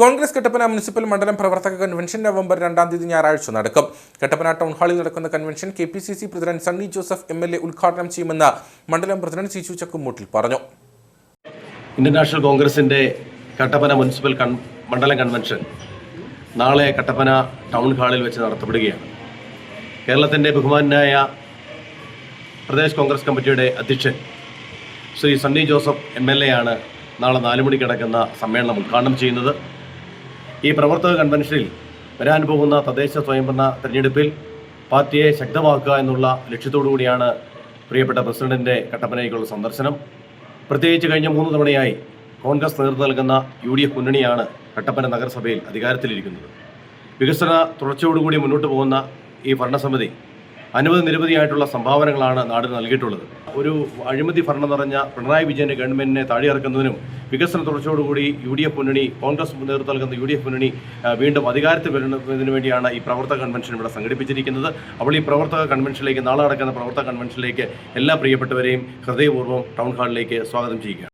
Congress Kattappana municipal മണ്ഡലം പ്രവർത്തക convention November രണ്ടാം തീയതി ഞായറാഴ്ച നടക്കും. കട്ടപ്പന ടൗൺ ഹാളിൽ നടക്കുന്ന convention K P C C president Sunny Joseph M L A ഉദ്ഘാടനം ചെയ്യുമെന്ന് മണ്ഡലം പ്രസിഡന്റ് സിജു ചക്കുമൂട്ടിൽ പറഞ്ഞു. ഇന്ത്യൻ നാഷണൽ കോൺഗ്രസിന്റെ കട്ടപ്പന മുനിസിപ്പൽ മണ്ഡലം കൺവെൻഷൻ നാളെ കട്ടപ്പന ടൗൺ ഹാളിൽ വെച്ച് നടത്തപ്പെടുകയാണ്. കേരളത്തിന്റെ ബഹുമാനായ പ്രദേശ് കോൺഗ്രസ് കമ്മിറ്റിയുടെ അധ്യക്ഷൻ Shri Sunny Joseph M L A ആണ് നാളെ നാല് മണിക്ക് നടക്കുന്ന സമ്മേളനം ഉദ്ഘാടനം ചെയ്യുന്നത്. ഈ പ്രവർത്തക കൺവെൻഷനിൽ വരാൻ പോകുന്ന തദ്ദേശ സ്വയംഭരണ തെരഞ്ഞെടുപ്പിൽ പാർട്ടിയെ ശക്തമാക്കുക എന്നുള്ള ലക്ഷ്യത്തോടു കൂടിയാണ് പ്രിയപ്പെട്ട പ്രസിഡന്റിന്റെ കട്ടപ്പനയ്ക്കുള്ള സന്ദർശനം. പ്രത്യേകിച്ച് കഴിഞ്ഞ മൂന്ന് തവണയായി കോൺഗ്രസ് നേതൃത്വം നൽകുന്ന യു ഡി എഫ് മുന്നണിയാണ് കട്ടപ്പന നഗരസഭയിൽ അധികാരത്തിലിരിക്കുന്നത്. വികസന തുടർച്ചയോടുകൂടി മുന്നോട്ട് പോകുന്ന ഈ ഭരണസമിതി അനവധി നിരവധിയായിട്ടുള്ള സംഭാവനകളാണ് നാടിന് നൽകിയിട്ടുള്ളത്. ഒരു അഴിമതി ഭരണം നിറഞ്ഞ പിണറായി വിജയന്റെ ഗവൺമെന്റിനെ താഴെയിറക്കുന്നതിനും വികസന തുടർച്ചയോടുകൂടി യു ഡി എഫ് മുന്നണി കോൺഗ്രസ് നേതൃത്വം നൽകുന്ന യു ഡി എഫ് മുന്നണി വീണ്ടും അധികാരത്തിൽ വരുന്നതിനു വേണ്ടിയാണ് ഈ പ്രവർത്തക കൺവെൻഷൻ ഇവിടെ സംഘടിപ്പിച്ചിരിക്കുന്നത്. അപ്പോൾ ഈ പ്രവർത്തക കൺവെൻഷനിലേക്ക് നാളെ നടക്കുന്ന പ്രവർത്തക കൺവെൻഷനിലേക്ക് എല്ലാ പ്രിയപ്പെട്ടവരെയും ഹൃദയപൂർവം ടൗൺ ഹാളിലേക്ക് സ്വാഗതം ചെയ്യുക.